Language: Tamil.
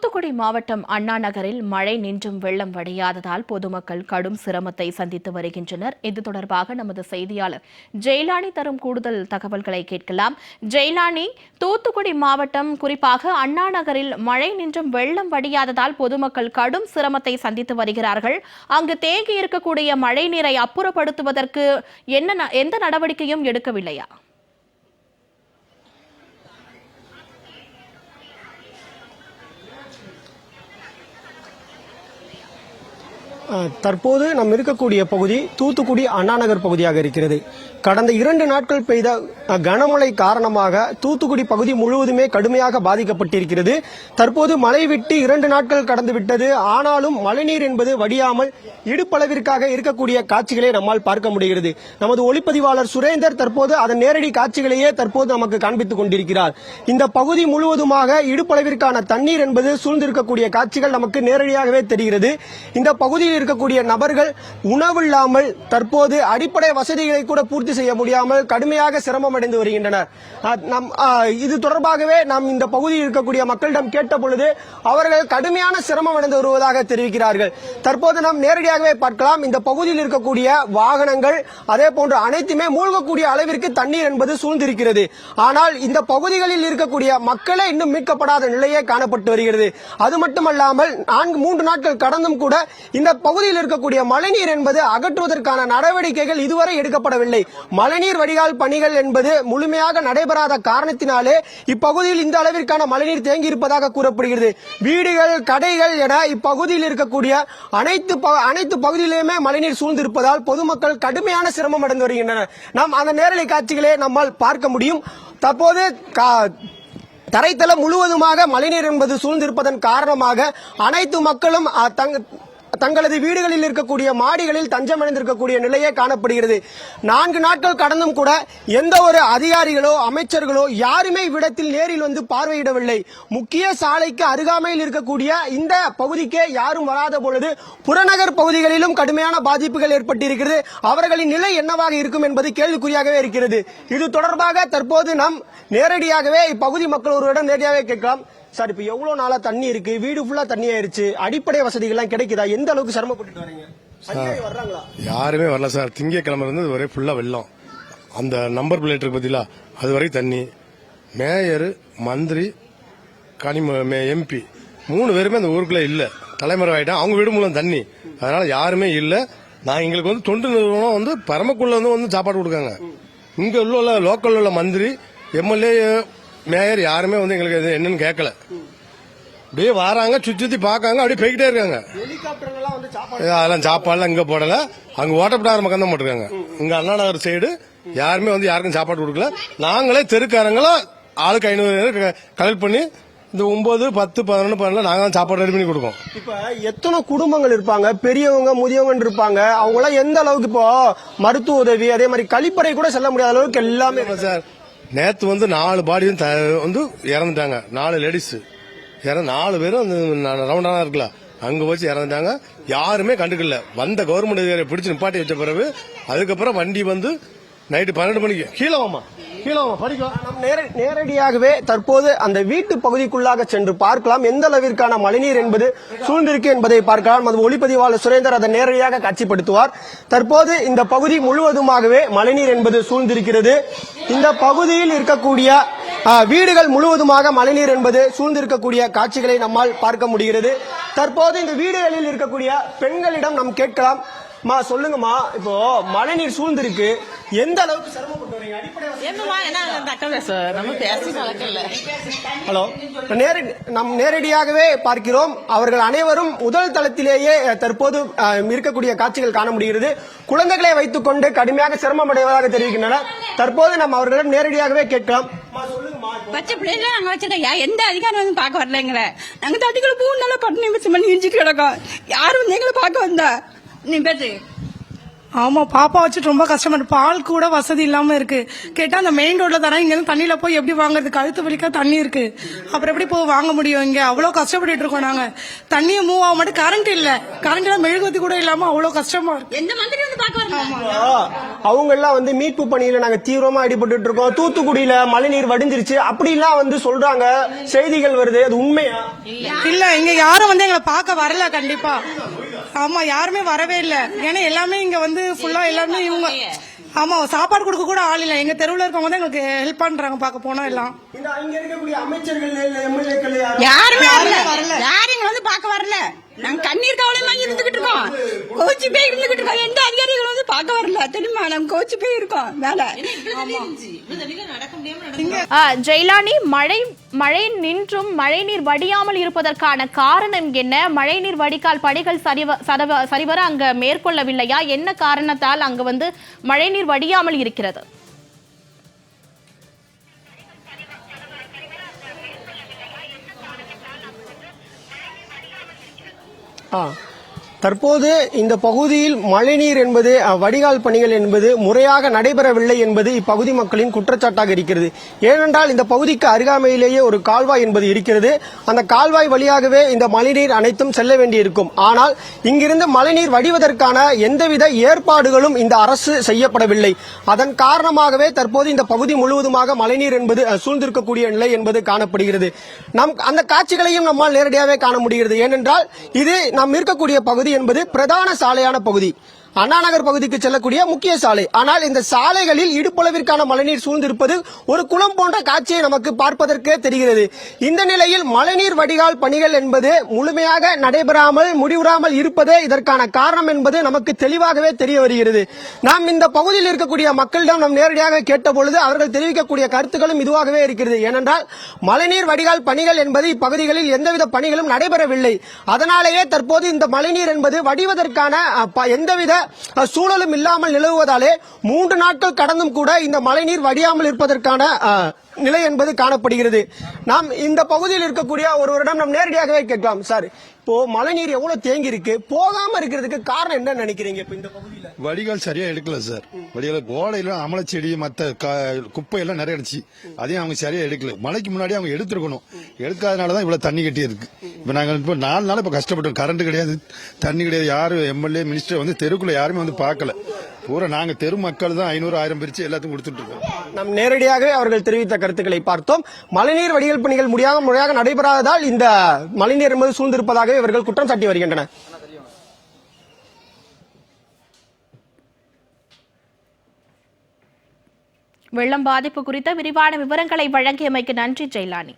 தூத்துக்குடி மாவட்டம் அண்ணா நகரில் மழை நின்றும் வெள்ளம் வடியாததால் பொதுமக்கள் கடும் சிரமத்தை சந்தித்து வருகின்றனர். இது தொடர்பாக நமது செய்தியாளர் ஜெயலானி தரும் கூடுதல் தகவல்களை கேட்கலாம். ஜெயலானி தூத்துக்குடி மாவட்டம் குறிப்பாக அண்ணா நகரில் மழை நின்றும் வெள்ளம் வடியாததால் பொதுமக்கள் கடும் சிரமத்தை சந்தித்து வருகிறார்கள். அங்கு தேங்கி இருக்கக்கூடிய மழை நீரை அப்புறப்படுத்துவதற்கு என்ன ந- எந்த நடவடிக்கையும் எடுக்கவில்லையா? தற்போது நாம் இருக்கக்கூடிய பகுதி தூத்துக்குடி அண்ணாநகர் பகுதியாக இருக்கிறது. கடந்த இரண்டு நாட்கள் பெய்த கனமழை காரணமாக தூத்துக்குடி பகுதி முழுவதுமே கடுமையாக பாதிக்கப்பட்டிருக்கிறது. தற்போது மழை விட்டு இரண்டு நாட்கள் கடந்து விட்டது ஆனாலும் மழைநீர் என்பது வடியாமல் இடுப்பளவிற்காக இருக்கக்கூடிய காட்சிகளை நம்மால் பார்க்க முடிகிறது. நமது ஒளிப்பதிவாளர் சுரேந்தர் தற்போது அதன் நேரடி காட்சிகளையே தற்போது நமக்கு காண்பித்துக் கொண்டிருக்கிறார். இந்த பகுதி முழுவதுமாக இடுப்பளவிற்கான தண்ணீர் என்பது சூழ்ந்திருக்கக்கூடிய காட்சிகள் நமக்கு நேரடியாகவே தெரிகிறது. இந்த பகுதியில் இருக்கக்கூடிய நபர்கள் உணவில்லாமல் தற்போது அடிப்படை வசதிகளை கூட பூர்த்தி செய்ய முடியாமல் கடுமையாக சிரமம் அடைந்து வருகின்றனர் நம் இது தொடர்பாகவே நாம் இந்த பகுதியில் இருக்கக்கூடிய மக்களிடம் கேட்ட பொழுது அவர்கள் கடுமையான சிரமம் அடைந்து வருவதாக தெரிவிக்கிறார்கள். தற்போது நாம் நேரடியாகவே பார்க்கலாம். இந்த பகுதியில் இருக்கக்கூடிய வாகனங்கள் அதே போன்ற அனைத்துமே மூழ்கக்கூடிய அளவிற்கு தண்ணீர் என்பது சூழ்ந்திருக்கிறது. ஆனால் இந்த பகுதிகளில் இருக்கக்கூடிய மக்களே இன்னும் மீட்கப்படாத நிலையே காணப்பட்டு வருகிறது. அது மட்டுமல்லாமல் நான்கு மூன்று நாட்கள் கடந்தும் கூட இந்த பகுதியில் இருக்கக்கூடிய மழைநீர் என்பது அகற்றுவதற்கான நடவடிக்கைகள் இதுவரை எடுக்கப்படவில்லை. மழைநீர் வடிகால் பணிகள் என்பது முழுமையாக நடைபெறாத காரணத்தினாலே இப்பகுதியில் இந்த அளவிற்கான மழைநீர் தேங்கி இருப்பதாக கூறப்படுகிறது. வீடுகள் கடைகள் என இப்பகுதியில் இருக்கக்கூடிய அனைத்து அனைத்து பகுதியிலுமே மழைநீர் சூழ்ந்திருப்பதால் பொதுமக்கள் கடுமையான சிரமம் அடைந்து வருகின்றனர். நாம் அந்த நேரலை காட்சிகளை நம்மால் பார்க்க முடியும். தற்போது கா- தரைத்தளம் முழுவதுமாக மழைநீர் என்பது சூழ்ந்திருப்பதன் காரணமாக அனைத்து மக்களும் தங்க தங்களது வீடுகளில் இருக்கக்கூடிய மாடிகளில் தஞ்சமடைந்திருக்கக்கூடிய நிலையே காணப்படுகிறது. நான்கு நாட்கள் கடந்தும் கூட எந்த ஒரு அதிகாரிகளோ அமைச்சர்களோ யாருமே இவ்விடத்தில் நேரில் வந்து பார்வையிடவில்லை. முக்கிய சாலைக்கு அருகாமையில் இருக்கக்கூடிய இந்த பகுதிக்கே யாரும் வராத பொழுது புறநகர் பகுதிகளிலும் கடுமையான பாதிப்புகள் ஏற்பட்டிருக்கிறது. அவர்களின் நிலை என்னவாக இருக்கும் என்பது கேள்விக்குறியாகவே இருக்கிறது. இது தொடர்பாக தற்போது நாம் நேரடியாகவே இப்பகுதி மக்கள் ஒருவரிடம் நேரடியாகவே கேட்கலாம். சார் இப்ப எவ்வளவு நாளா தண்ணி இருக்கு? வீடு ஃபுல்லா தண்ணி ஆயிருச்சு. அடிப்படை வசதிகள்லாம் கிடைக்குதா? எந்த அளவுக்கு சிரமப்பட்டு வரீங்க? வர்றாங்களா? யாருமே வரல சார். திங்கக்கிழமை இருந்து ஒரே ஃபுல்லா வெள்ளம். அந்த நம்பர் பிளேட் இருக்கு பார்த்தீங்களா அது வரைக்கும் தண்ணி. மேயர் மந்திரி கனிம எம்பி மூணு பேருமே அந்த ஊருக்குள்ள இல்ல. தலைமுறை ஆயிட்டான் அவங்க வீடு மூலம் தண்ணி. அதனால யாருமே இல்ல. நான் எங்களுக்கு வந்து தொண்டு நிறுவனம் வந்து பரமக்குள்ள வந்து வந்து சாப்பாடு கொடுக்காங்க இங்க உள்ள லோக்கல் உள்ள மந்திரி எம்எல்ஏ மேயர் யாருமே வந்து எங்களுக்கு இது என்னன்னு கேட்கல. அப்படியே வராங்க சுத்தி சுத்தி பார்க்காங்க அப்படியே போய்கிட்டே இருக்காங்க. அதெல்லாம் சாப்பாடுலாம் இங்க போடல. அங்க ஓட்டப்படாத மக்கள் தான் போட்டிருக்காங்க. இங்க அண்ணா நகர் சைடு யாருமே வந்து யாருக்கும் சாப்பாடு கொடுக்கல. நாங்களே தெருக்காரங்களா ஆளுக்கு ஐநூறு கலெக்ட் பண்ணி இந்த ஒன்பது பத்து பதினொன்று பன்னெண்டு நாங்க தான் சாப்பாடு ரெடி பண்ணி கொடுக்கோம் இப்ப எத்தனை குடும்பங்கள் இருப்பாங்க? பெரியவங்க முதியவங்க இருப்பாங்க. அவங்க எல்லாம் எந்த அளவுக்கு இப்போ மருத்துவ உதவி அதே மாதிரி கழிப்பறை கூட செல்ல முடியாத அளவுக்கு எல்லாமே சார். நேற்று வந்து நாலு பாடி வந்து த- வந்து இறந்துட்டாங்க. நாலு லேடிஸ் நாலு பேரும் அந்த ரவுண்டானா இருக்குல்ல அங்க வச்சு இறந்துட்டாங்க. யாருமே கண்டுக்கல. வந்த கவர்மெண்ட் அதிகாரியை பிடிச்சு நிப்பாட்டி வச்ச பிறகு அதுக்கப்புறம் வண்டி வந்து நைட்டு பன்னெண்டு மணிக்கு. கீழே வாமா கீழே படிக்கலாம் நாம் நேர- நேரடியாகவே தற்போது அந்த வீட்டு பகுதிக்குள்ளாக சென்று பார்க்கலாம். எந்த அளவிற்கான மழைநீர் என்பது சூழ்ந்திருக்கு என்பதை பார்க்கலாம். அது ஒளிப்பதிவாளர் சுரேந்தர் அதை நேரடியாக காட்சிப்படுத்துவார். தற்போது இந்த பகுதி முழுவதுமாகவே மழைநீர் என்பது சூழ்ந்திருக்கிறது. இந்த பகுதியில் இருக்கக்கூடிய வீடுகள் முழுவதுமாக மழைநீர் என்பது சூழ்ந்திருக்கக்கூடிய காட்சிகளை நம்மால் பார்க்க முடிகிறது. தற்போது இந்த வீடுகளில் இருக்கக்கூடிய பெண்களிடம் நாம் கேட்கலாம். மா சொல்லுங்கம்மா. இப்போ மழைநீர் சூழ்ந்திருக்கு. எந்த அளவுக்கு சிரமப்பட்டு வரீங்க அடிப்படை ஹலோ. நேரடி நம் நேரடியாகவே பார்க்கிறோம். அவர்கள் அனைவரும் முதல் தளத்திலேயே தற்போது இருக்கக்கூடிய காட்சிகள் காண முடிகிறது. குழந்தைகளை வைத்துக் கொண்டு கடுமையாக சிரமம் அடைவதாக தெரிவிக்கின்றனர் தற்போது நாம் அவர்களிடம் நேரடியாகவே கேட்கலாம். பச்சை பிள்ளைங்க நாங்க வச்சிருக்கோம் எந்த அதிகாரம் வந்து பார்க்க வரலங்கிற. நாங்க தட்டிக்குள்ள மூணு நாளா பட்டு நிமிஷம் பண்ணி கிடக்கோம். யாரும் வந்து எங்களை பார்க்க வந்தா? நீ பேசு ஆமா பாப்பா வச்சுட்டு ரொம்ப கஷ்டமா பால் கூட வசதி இல்லாம இருக்கு. கேட்டா அந்த மெயின் ரோட்ல தரேன் இங்க இருந்து தண்ணியில போய் எப்படி வாங்குறது? கழுத்து வலிக்க தண்ணி இருக்கு. அப்புறம் எப்படி போய் வாங்க முடியும் இங்க? அவ்வளவு கஷ்டப்பட்டுட்டு இருக்கோம் நாங்க. தண்ணியை மூவ் ஆக மாட்டேன் கரண்ட் இல்ல. கரண்ட் எல்லாம் மெழுகுவத்தி கூட இல்லாம அவ்வளவு கஷ்டமா இருக்கு. எந்த மந்திரி வந்து வரல அவங்க எல்லாம் வந்து மீட்பு பணியில நாங்க தீவிரமா ஈடுபட்டு இருக்கோம். தூத்துக்குடியில மழைநீர் வடிஞ்சிருச்சு. அப்படிலாம் வந்து சொல்றாங்க. செய்திகள் வருது. அது உண்மையா? இல்ல இங்க யாரும் வந்து எங்களை பார்க்க வரல கண்டிப்பா. ஆமா யாருமே வரவே இல்ல. ஏன்னா எல்லாமே இங்க வந்து ஃபுல்லா எல்லாமே இவங்க ஆமா சாப்பாடு கொடுக்க கூட ஆள் இல்ல. எங்க தெருவுல இருக்கவங்க தான் எங்களுக்கு ஹெல்ப் பண்றாங்க பார்க்க போனா எல்லாம். யாருமே? வரல. வரல. யாரும் வந்து பார்க்க வரல. நாங்க கண்ணீர் கவலையுமா இருந்துகிட்டு இருக்கோம் கோச்சு போய் இருந்துகிட்டு இருக்கோம் எந்த அதிகாரிகளும் கோச்சு வேலை. ஜெயலானி மழை மழை நின்றும் மழைநீர் வடியாமல் இருப்பதற்கான காரணம் என்ன? மழைநீர் வடிகால் பணிகள் சரிவ சதவ- சரிவர அங்க மேற்கொள்ளவில்லையா? என்ன காரணத்தால் அங்க வந்து மழைநீர் வடியாமல் இருக்கிறது? ஆ. தற்போது இந்த பகுதியில் மழைநீர் என்பது வடிகால் பணிகள் என்பது முறையாக நடைபெறவில்லை என்பது இப்பகுதி மக்களின் குற்றச்சாட்டாக இருக்கிறது. ஏனென்றால் இந்த பகுதிக்கு அருகாமையிலேயே ஒரு கால்வாய் என்பது இருக்கிறது. அந்த கால்வாய் வழியாகவே இந்த மழைநீர் அனைத்தும் செல்ல வேண்டியிருக்கும். ஆனால் இங்கிருந்து மழைநீர் வடிவதற்கான எந்தவித ஏற்பாடுகளும் இந்த அரசு செய்யப்படவில்லை. அதன் காரணமாகவே தற்போது இந்த பகுதி முழுவதுமாக மழைநீர் என்பது சூழ்ந்திருக்கக்கூடிய நிலை என்பது காணப்படுகிறது. நம் அந்த காட்சிகளையும் நம்மால் நேரடியாகவே காண முடிகிறது. ஏனென்றால் இது நாம் இருக்கக்கூடிய பகுதி என்பது பிரதான சாலையான பகுதி. அண்ணா நகர் பகுதிக்கு செல்லக்கூடிய முக்கிய சாலை. ஆனால் இந்த சாலைகளில் இடுப்பளவிற்கான மழைநீர் சூழ்ந்திருப்பது ஒரு குளம் போன்ற காட்சியை நமக்கு பார்ப்பதற்கே தெரிகிறது. இந்த நிலையில் மழைநீர் வடிகால் பணிகள் என்பது முழுமையாக நடைபெறாமல் முடிவுறாமல் இருப்பதே இதற்கான காரணம் என்பது நமக்கு தெளிவாகவே தெரிய வருகிறது. நாம் இந்த பகுதியில் இருக்கக்கூடிய மக்களிடம் நாம் நேரடியாக கேட்ட பொழுது அவர்கள் தெரிவிக்கக்கூடிய கருத்துக்களும் இதுவாகவே இருக்கிறது. ஏனென்றால் மழைநீர் வடிகால் பணிகள் என்பது இப்பகுதிகளில் எந்தவித பணிகளும் நடைபெறவில்லை. அதனாலேயே தற்போது இந்த மழைநீர் என்பது வடிவதற்கான எந்தவித சூழலும் இல்லாமல் நிலவுவதாலே மூன்று நாட்கள் கடந்தும் கூட இந்த மழைநீர் வடியாமல் இருப்பதற்கான நிலை என்பது காணப்படுகிறது. நாம் இந்த பகுதியில் இருக்கக்கூடிய ஒருவரிடம் நாம் நேரடியாகவே கேட்கலாம். சார் இப்போ மழைநீர் எவ்வளவு தேங்கி இருக்கு போகாம இருக்கிறதுக்கு காரணம் என்ன நினைக்கிறீங்க இப்ப இந்த பகுதியில? வடிகால் சரியா எடுக்கல சார். வடிகால் கோடையில அமலச்செடி மத்த க- குப்பை எல்லாம் நிறைய அடிச்சு அதையும் அவங்க சரியா எடுக்கல. மழைக்கு முன்னாடி அவங்க எடுத்துருக்கணும். எடுக்காதனால தான் இவ்வளவு தண்ணி கட்டி இருக்கு இப்ப நாங்க இப்ப நாலு நாள் இப்ப கஷ்டப்பட்டோம். கரண்ட் கிடையாது தண்ணி கிடையாது. யாரும் எம்எல்ஏ மினிஸ்டர் வந்து தெருக்குள்ள யாருமே வந்து பார்க்கல. பூரா நாங்க தெரு மக்கள் தான் ஐநூறு ஆயிரம் பிரிச்சு எல்லாத்துக்கும் கொடுத்துட்டு இருக்கோம். நாம் நேரடியாக அவர்கள் தெரிவித்த கருத்துக்களை பார்த்தோம். மழைநீர் வடிகால் பணிகள் முடியாத முறையாக நடைபெறாததால் இந்த மழைநீர் என்பது சூழ்ந்திருப்பதாக இவர்கள் குற்றம் சாட்டி வருகின்றனர். வெள்ளம் பாதிப்பு குறித்த விரிவான விவரங்களை வழங்கியமைக்கு நன்றி ஜெயலானி.